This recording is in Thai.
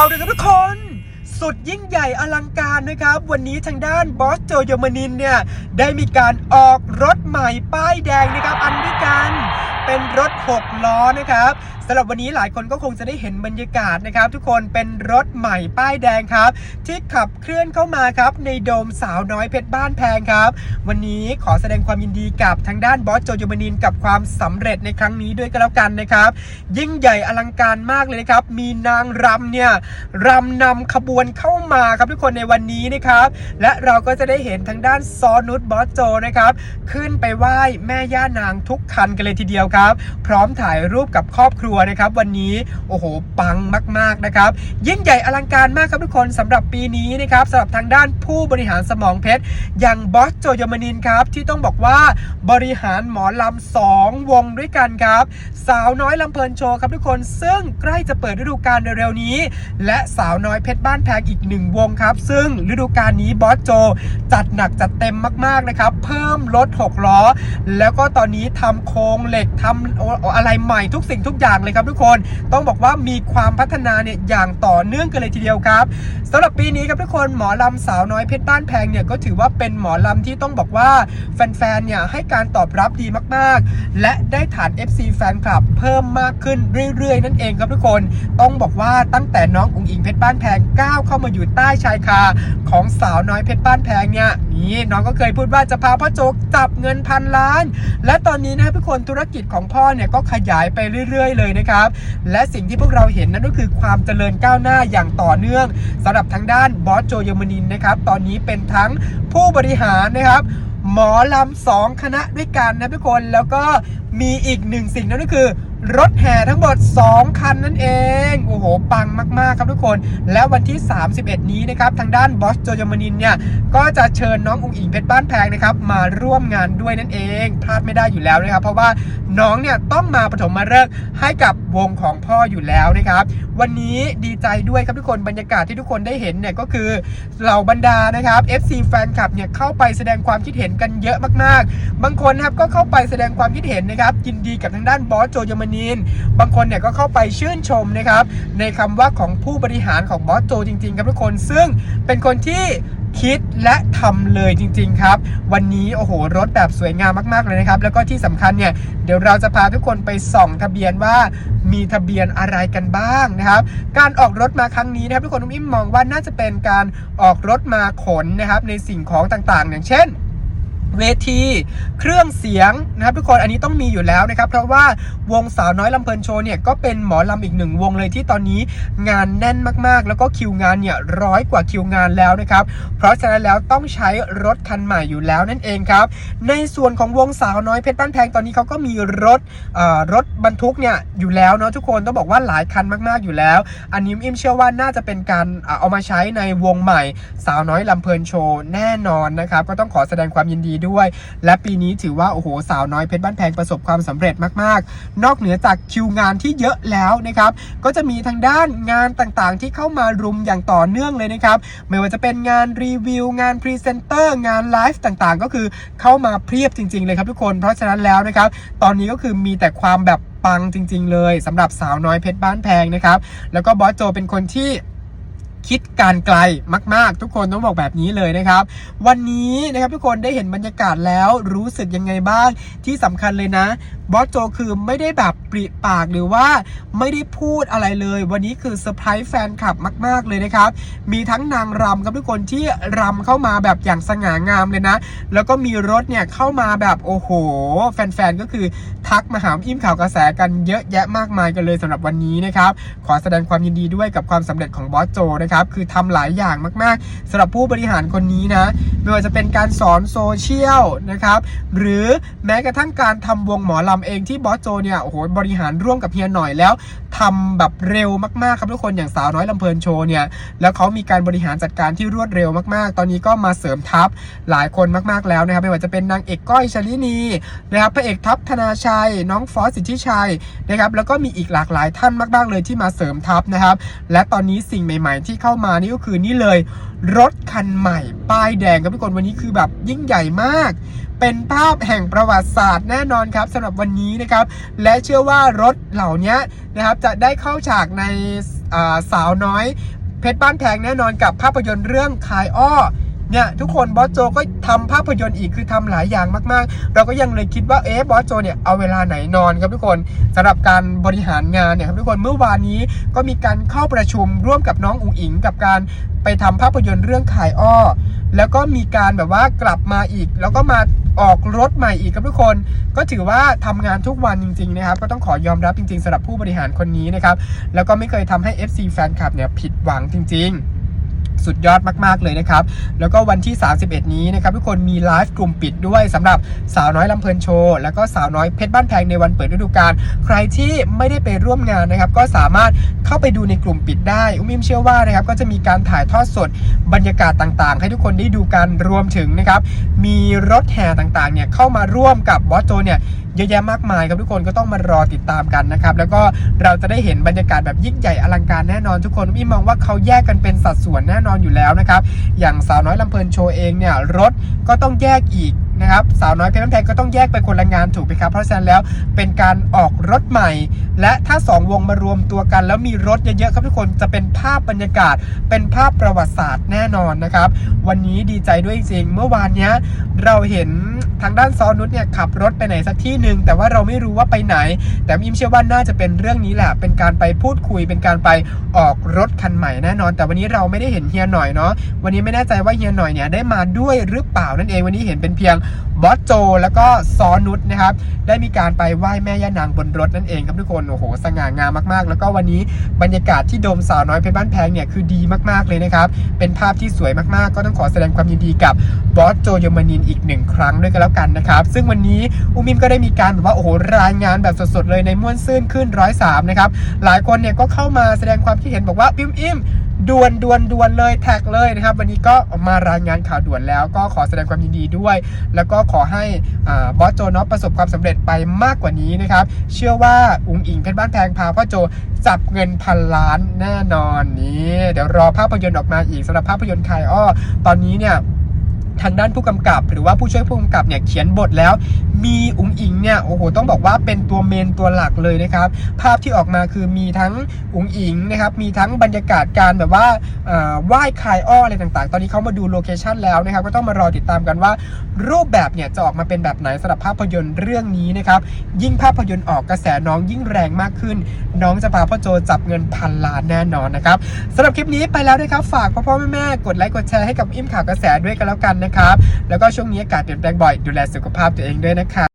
าวด้วยครับทุกคน สุดยิ่งใหญ่อลังการนะครับ วันนี้ทางด้านบอสโจโยมานินเนี่ย ได้มีการออกรถใหม่ป้ายแดงนะครับ อันด้วยกันเป็นรถ 6 ล้อนะครับสำหรับวันนี้หลายคนก็คงจะได้เห็นบรรยากาศนะครับ ทุกคนเป็นรถใหม่ป้ายแดงครับ ที่ขับเคลื่อนเข้ามาครับในโดมสาวน้อยเพชรบ้านแพงครับ วันนี้ขอแสดงความยินดีกับทางด้านบอสโจโยมานินกับความสำเร็จในครั้งนี้ด้วยก็แล้วกันนะครับ ยิ่งใหญ่อลังการมากเลยนะครับ มีนางรำเนี่ยรำนำขบวนเข้ามาครับทุกคนในวันนี้นะครับ และเราก็จะได้เห็นทางด้านซอนุชบอสโจนะครับ ขึ้นไปไหว้แม่ย่านางทุกคันกันเลยทีเดียวครับ พร้อมถ่ายรูปกับครอบครัวนะครับ วันนี้โอ้โหปังมาก ๆนะครับ ยิ่งใหญ่อลังการมากครับทุกคนสำหรับปีนี้นะครับสำหรับทางด้านผู้บริหารสมองเพชร อย่างบอสโจยมานินครับ ที่ต้องบอกว่าบริหารหมอลำสองวงด้วยกันครับ สาวน้อยลำเพลินโชว์ครับทุกคนซึ่งใกล้จะเปิดฤดูกาลเร็วๆนี้ และสาวน้อยเพชรบ้านแพงอีกหนึ่งวงครับ ซึ่งฤดูกาลนี้บอสโจจัดหนักจัดเต็มมากๆนะครับ เพิ่มรถ6ล้อ แล้วก็ตอนนี้ทำโครงเหล็กทำออะไรใหม่ทุกสิ่งทุกอย่างเลยครับทุกคนต้องบอกว่ามีความพัฒนาเนี่ยอย่างต่อเนื่องกันเลยทีเดียวครับสำหรับปีนี้ครับทุกคนหมอลำสาวน้อยเพชรบ้านแพงเนี่ยก็ถือว่าเป็นหมอลำที่ต้องบอกว่าแฟนๆเนี่ยให้การตอบรับดีมากๆ และได้ฐาน FC แฟนคลับเพิ่มมากขึ้นเรื่อยๆ นั่นเองครับทุกคนต้องบอกว่าตั้งแต่น้องอุ๋งอิงเพชรบ้านแพงก้าวเข้ามาอยู่ใต้ชายคาของสาวน้อยเพชรบ้านแพงเนี่ยนี่น้องก็เคยพูดว่าจะพาพ่อโจกจับเงินพันล้าน และตอนนี้นะครับทุกคนธุรกิจของพ่อเนี่ยก็ขยายไปเรื่อย ๆ เลยนะครับ และสิ่งที่พวกเราเห็นนั่นก็คือความเจริญก้าวหน้าอย่างต่อเนื่องสำหรับทางด้านบอสโจเยอรมนินนะครับ ตอนนี้เป็นทั้งผู้บริหารนะครับหมอลำสองคณะด้วยกันนะทุกคนแล้วก็มีอีกหนึ่งสิ่งนั่นก็คือ รถแห่ทั้งหมด 2 คันนั่นเอง โอ้โห ปังมากๆครับทุกคน และวันที่ 31 นี้นะครับ ทางด้านบอสโจยามานินเนี่ย ก็จะเชิญน้องอุ๋งอิงเพชรบ้านแพงนะครับ มาร่วมงานด้วยนั่นเอง พลาดไม่ได้อยู่แล้วนะครับ เพราะว่าน้องเนี่ยต้องมาปฐมมาฤกษ์ให้กับวงของพ่ออยู่แล้วนะครับ วันนี้ดีใจด้วยครับทุกคน บรรยากาศที่ทุกคนได้เห็นเนี่ยก็คือเหล่าบรรดานะครับ FC แฟนคลับเนี่ยเข้าไปแสดงความคิดเห็นกันเยอะมากๆ บางคนนะครับก็เข้าไปแสดงความคิดเห็นนะครับยินดีกับทางด้านบอสโจยามานินบางคนเนี่ยก็เข้าไปชื่นชมนะครับในคำว่าของผู้บริหารของบอสโจจริงๆครับทุกคนซึ่งเป็นคนที่คิดและทำเลยจริง ๆ ครับ วันนี้โอ้โหรถแบบสวยงามมากๆเลยนะครับ แล้วก็ที่สำคัญเนี่ยเดี๋ยวเราจะพาทุกคนไปส่องทะเบียนว่ามีทะเบียนอะไรกันบ้างนะครับ การออกรถมาครั้งนี้นะครับทุกคนนุ่มอิ่มมองว่าน่าจะเป็นการออกรถมาขนนะครับในสิ่งของต่างๆ อย่างเช่น เวทีเครื่องเสียงนะครับทุกคนอันนี้ต้องมีอยู่แล้วนะครับ เพราะว่าวงสาวน้อยลำเพลินโชว์เนี่ยก็เป็นหมอลำอีกหนึ่งวงเลยที่ตอนนี้งานแน่นมากๆ แล้วก็คิวงานเนี่ยร้อยกว่าคิวงานแล้วนะครับ เพราะฉะนั้นแล้วต้องใช้รถคันใหม่อยู่แล้วนั่นเองครับ ในส่วนของวงสาวน้อยเพชรบ้านแพงตอนนี้เขาก็มีรถเอ่อรถบรรทุกเนี่ยอยู่แล้วเนาะทุกคนต้องบอกว่าหลายคันมากๆอยู่แล้ว อันนี้อิมเชื่อว่าน่าจะเป็นการเอามาใช้ในวงใหม่สาวน้อยลำเพลินโชว์แน่นอนนะครับก็ต้องขอแสดงความยินดีด้วย และปีนี้ถือว่าโอ้โหสาวน้อยเพชรบ้านแพงประสบความสำเร็จมากๆ นอกเหนือจากคิวงานที่เยอะแล้วนะครับก็จะมีทางด้านงานต่างๆ ที่เข้ามารุมอย่างต่อเนื่องเลยนะครับไม่ว่าจะเป็นงานรีวิว งานพรีเซนเตอร์ งานไลฟ์ต่างๆ ก็คือเข้ามาเพียบจริงๆเลยครับทุกคนเพราะฉะนั้นแล้วนะครับตอนนี้ก็คือมีแต่ความแบบปังจริง ๆ เลยสำหรับสาวน้อยเพชรบ้านแพงนะครับแล้วก็บอสโจเป็นคนที่ คิดการไกลมาก ๆ ทุกคนต้องบอกแบบนี้เลยนะครับ วันนี้นะครับทุกคนได้เห็นบรรยากาศแล้วรู้สึกยังไงบ้างที่สำคัญเลยนะ บอสโจคือไม่ได้แบบปริปากหรือว่าไม่ได้พูดอะไรเลย วันนี้คือเซอร์ไพรส์แฟนคลับมาก ๆ เลยนะครับ มีทั้งนางรำครับทุกคนที่รำเข้ามาแบบอย่างสง่างามเลยนะ แล้วก็มีรถเนี่ยเข้ามาแบบโอ้โห แฟนๆ ก็คือทักมาหาอิ่มข่าวกระแสกันเยอะแยะมากมายกันเลยสำหรับวันนี้นะครับ ขอแสดงความยินดีด้วยกับความสำเร็จของบอสโจนะครับ คือทำหลายอย่างมากๆสำหรับผู้บริหารคนนี้นะ ไม่ว่าจะเป็นการสอนโซเชียลนะครับ หรือแม้กระทั่งการทำวงหมอลำเองที่บอสโจเนี่ยโอ้โหบริหารร่วมกับเฮียหน่อยแล้วทำแบบเร็วมากๆครับทุกคนอย่างสาวน้อยลำเพลินโชว์เนี่ยแล้วเขามีการบริหารจัดการที่รวดเร็วมากๆ ตอนนี้ก็มาเสริมทัพหลายคนมากๆแล้วนะครับไม่ว่าจะเป็นนางเอกก้อยชลินีนะครับพระเอกทัพธนาชัย น้องฟอสสิทธิชัยนะครับแล้วก็มีอีกหลากหลายท่านมากๆเลยที่มาเสริมทัพนะครับ และตอนนี้สิ่งใหม่ ๆ ที่เข้ามานี่ก็คือนี่เลยรถคันใหม่ ป้ายแดงครับทุกคนวันนี้คือแบบยิ่งใหญ่มาก เป็นภาพแห่งประวัติศาสตร์แน่นอนครับสำหรับวันนี้นะครับ และเชื่อว่ารถเหล่านี้นะครับจะได้เข้าฉากในสาวน้อย เพชรบ้านแพงแน่นอนกับภาพยนตร์เรื่องคายอ้อเนี่ยทุกคนบอสโจก็ทำภาพยนตร์อีกคือทำหลายอย่างมากๆ เราก็ยังเลยคิดว่าเอ๊ะบอสโจเนี่ยเอาเวลาไหนนอนครับทุกคนสำหรับการบริหารงานเนี่ยครับทุกคนเมื่อวานนี้ก็มีการเข้าประชุมร่วมกับน้องอุ๋งอิง กับการไปทำภาพยนตร์เรื่องขายอ้อ แล้วก็มีการแบบว่ากลับมาอีก แล้วก็มา ออกรถใหม่อีกครับทุกคน ก็ถือว่าทำงานทุกวันจริงๆนะครับ ก็ต้องขอยอมรับจริงๆสำหรับผู้บริหารคนนี้นะครับ แล้วก็ไม่เคยทำให้ FC แฟนคลับเนี่ยผิดหวังจริง ๆ สุดยอดมากๆเลยนะครับ แล้วก็วันที่ 31 นี้นะครับทุกคนมีไลฟ์กลุ่มปิดด้วยสำหรับสาวน้อยลำเพลินโชว์ แล้วก็สาวน้อยเพชรบ้านแพงในวันเปิดฤดูกาลใครที่ไม่ได้ไปร่วมงานนะครับ ก็สามารถเข้าไปดูในกลุ่มปิดได้อุ้มอิมเชื่อว่านะครับก็จะมีการถ่ายทอดสดบรรยากาศต่างๆ ให้ทุกคนได้ดูกันรวมถึงนะครับมีรถแห่ต่างๆเนี่ยเข้ามาร่วมกับบอสโจเนี่ยเยอะแยะมากมายครับทุกคนก็ต้องมารอติดตามกันนะครับ แล้วก็เราจะได้เห็นบรรยากาศแบบยิ่งใหญ่อลังการแน่นอนทุกคนพี่มองว่าเขาแยกกันเป็นสัดส่วนแน่นอนอยู่แล้วนะครับ อย่างสาวน้อยลำเพลินโชว์เองเนี่ยรถก็ต้องแยกอีก นะครับสาวน้อยเพชรบ้านแพงก็ต้องแยกไปคนละงานถูกไหมครับเพราะฉะนั้นแล้วเป็นการออกรถใหม่ และถ้าสองวงมารวมตัวกัน แล้วมีรถเยอะๆครับทุกคนจะเป็นภาพบรรยากาศ เป็นภาพประวัติศาสตร์แน่นอนนะครับ วันนี้ดีใจด้วยจริงๆเมื่อวานเนี้ยเราเห็นทางด้านซอนุชเนี่ยขับรถไปไหนสักที่หนึ่งแต่ว่าเราไม่รู้ว่าไปไหน แต่อิมเชื่อว่าน่าจะเป็นเรื่องนี้แหละ เป็นการไปพูดคุย เป็นการไปออกรถคันใหม่แน่นอน แต่วันนี้เราไม่ได้เห็นเฮียหน่อยเนาะวันนี้ไม่แน่ใจว่าเฮียหน่อยเนี่ยได้มาด้วยหรือเปล่านั่นเองวันนี้เห็นเป็นเพียงบอสโจ แล้วก็ซอนุชนะครับ ได้มีการไปไหว้แม่ย่านางบนรถนั่นเองครับทุกคนโอ้โหสง่างามมากๆ แล้วก็วันนี้บรรยากาศที่โดมสาวน้อยเพชรบ้านแพงเนี่ยคือดีมากๆเลยนะครับ เป็นภาพที่สวยมากๆ ก็ต้องขอแสดงความยินดีกับบอสโจยมานินอีกหนึ่งครั้งด้วยกันแล้วกันนะครับ ซึ่งวันนี้อุมิมก็ได้มีการแบบว่าโอ้โหรายงานแบบสดๆเลยในม่วนซื่นขึ้นร้อยสามนะครับหลายคนเนี่ยก็เข้ามาแสดงความคิดเห็นบอกว่าพิมอิม ด่วนด่วนด่วนเลยแท็กเลยนะครับ วันนี้ก็มารายงานข่าวด่วนแล้วก็ขอแสดงความยินดีด้วย แล้วก็ขอให้อบอสโจเนาะประสบความสำเร็จไปมากกว่านี้นะครับ เชื่อว่าอุงอิงเพชรบ้านแพงพาพ่อโจจับเงินพันล้านแน่นอนนี้ เดี๋ยวรอภาพยนตร์ออกมาอีกสำหรับภาพยนตร์คายอ้อตอนนี้เนี่ย ทางด้านผู้กำกับ หรือว่าผู้ช่วยผู้กำกับเนี่ยเขียนบทแล้ว มีอุ๋งอิงเนี่ยโอ้โหต้องบอกว่าเป็นตัวเมนตัวหลักเลยนะครับ ภาพที่ออกมาคือมีทั้งอุ๋งอิงนะครับมีทั้งบรรยากาศการแบบว่าไหว้คายอ้ออะไรต่างๆ ตอนนี้เขามาดูโลเคชันแล้วนะครับก็ต้องมารอติดตามกันว่า รูปแบบเนี่ยจะออกมาเป็นแบบไหนสำหรับภาพยนตร์เรื่องนี้นะครับยิ่งภาพยนตร์ออกกระแสน้องยิ่งแรงมากขึ้น น้องจะพาพ่อโจจับเงินพันล้านแน่นอนนะครับสำหรับคลิปนี้ไปแล้วนะครับฝากพ่อพ่อแม่แม่ๆกดไลค์กดแชร์ให้กับอิ่มข่าวกระแสด้วยกันแล้วกันนะนะครับ แล้วก็ช่วงนี้อากาศเปลี่ยนแปลงบ่อยดูแลสุขภาพตัวเองด้วยนะครับ